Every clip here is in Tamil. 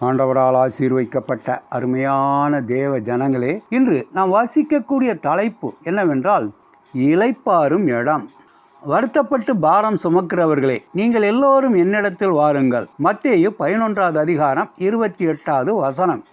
ஆண்டவரால் ஆசீர்வைக்கப்பட்ட அருமையான தேவ ஜனங்களே இன்று நாம் வாசிக்கக்கூடிய தலைப்பு என்னவென்றால் இலைப்பாரும் இடம். வருத்தப்பட்டு பாரம் சுமக்கிறவர்களே நீங்கள் எல்லோரும் என்னிடத்தில் வாருங்கள். மத்தேயு பதினொன்றாவது அதிகாரம் இருபத்தி எட்டாவது வசனம்.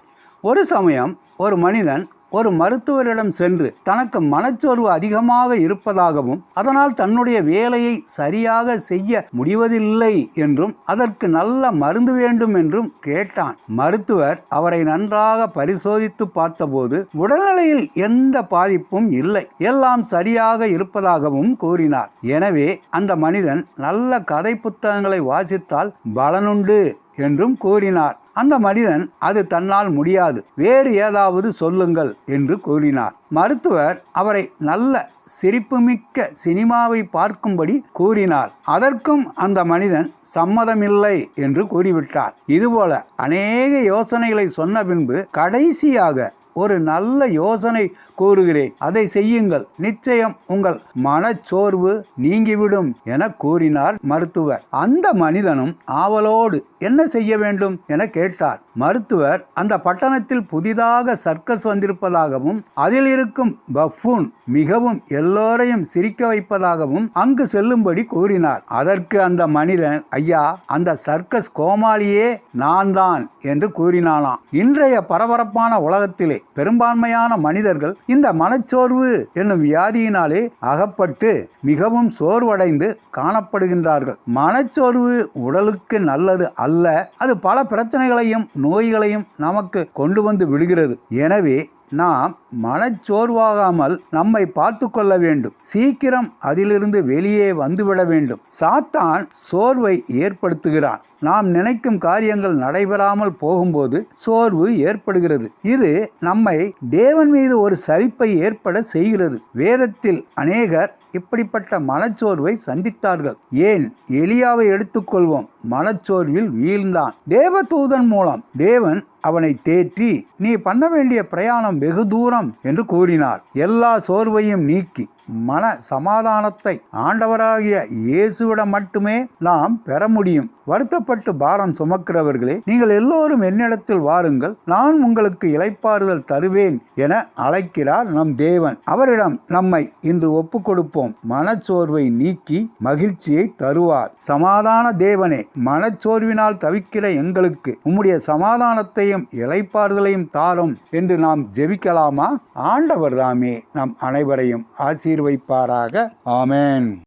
ஒரு சமயம் ஒரு மனிதன் ஒரு மருத்துவரிடம் சென்று தனக்கு மனச்சோர்வு அதிகமாக இருப்பதாகவும் அதனால் தன்னுடைய வேலையை சரியாக செய்ய முடிவதில்லை என்றும் அதற்கு நல்ல மருந்து வேண்டும் என்றும் கேட்டான். மருத்துவர் அவரை நன்றாக பரிசோதித்து பார்த்தபோது உடல்நிலையில் எந்த பாதிப்பும் இல்லை எல்லாம் சரியாக இருப்பதாகவும் கூறினார். எனவே அந்த மனிதன் நல்ல கதை புத்தகங்களை வாசித்தால் பலனுண்டு. என்றும் கூறினார். அந்த மனிதன் அது தன்னால் முடியாது. வேறு ஏதாவது சொல்லுங்கள் என்று கூறினார். மருத்துவர் அவரை நல்ல சிரிப்புமிக்க சினிமாவை பார்க்கும்படி கூறினார். அதற்கும் அந்த மனிதன் சம்மதமில்லை என்று கூறிவிட்டார். இதுபோல அநேக யோசனைகளை சொன்ன பின்பு கடைசியாக ஒரு நல்ல யோசனை கூறுகிறேன். அதை செய்யுங்கள். நிச்சயம் உங்கள் மனச்சோர்வு நீங்கிவிடும் என கூறினார் மருத்துவர். அந்த மனிதனும் ஆவலோடு என்ன செய்ய வேண்டும் என கேட்டார். மருத்துவர் அந்த பட்டணத்தில் புதிதாக சர்க்கஸ் வந்திருப்பதாகவும் அதில் இருக்கும் பஃபூன் மிகவும் எல்லோரையும் சிரிக்க வைப்பதாகவும் அங்கு செல்லும்படி கூறினார். அதற்கு அந்த மனிதன் ஐயா அந்த சர்க்கஸ் கோமாளியே நான் தான் என்று கூறினானாம். இன்றைய பரபரப்பான உலகத்திலே பெரும்பான்மையான மனிதர்கள் இந்த மனச்சோர்வு என்னும் வியாதியினாலே அகப்பட்டு மிகவும் சோர்வடைந்து காணப்படுகின்றார்கள். மனச்சோர்வு உடலுக்கு நல்லது அல்ல அது பல பிரச்சனைகளையும் நோய்களையும் நமக்கு கொண்டு வந்து விடுகிறது. எனவே நாம் மனச்சோர்வாகாமல் நம்மை பார்த்து கொள்ள வேண்டும். சீக்கிரம் அதிலிருந்து வெளியே வந்துவிட வேண்டும். சாத்தான் சோர்வை ஏற்படுத்துகிறான். நாம் நினைக்கும் காரியங்கள் நடைபெறாமல் போகும்போது சோர்வு ஏற்படுகிறது. இது நம்மை தேவன் மீது ஒரு சலிப்பை ஏற்பட செய்கிறது. வேதத்தில் அநேகர் இப்படிப்பட்ட மனச்சோர்வை சந்தித்தார்கள். ஏன்? எலியாவை எடுத்துக்கொள்வோம். மனச்சோர்வில் வீழ்ந்தான். தேவதூதன் மூலம் தேவன் அவனை தேற்றி நீ பண்ண வேண்டிய பிரயாணம் வெகு தூரம் என்று கூறினார். எல்லா சோர்வையும் நீக்கி மன சமாதானத்தை ஆண்டவராகிய இயேசுவிடம் மட்டுமே நாம் பெற முடியும். வருத்தப்பட்டு பாரம் சுமக்கிறவர்களே நீங்கள் எல்லோரும் என்னிடத்தில் வாருங்கள். நான் உங்களுக்கு இளைப்பாறுதல் தருவேன் என அழைக்கிறார் நம் தேவன். அவரிடம் நம்மை இன்று ஒப்பு கொடுப்போம் மனச்சோர்வை நீக்கி மகிழ்ச்சியை தருவார். சமாதான தேவனே மனச்சோர்வினால் தவிக்கிற எங்களுக்கு உம்முடைய சமாதானத்தையும் இலைப்பாறுதலையும் தாரும் என்று நாம் ஜெபிக்கலாமா? ஆண்டவர் தாமே நம் அனைவரையும் ஆசீர்வைப்பாராக. ஆமேன்.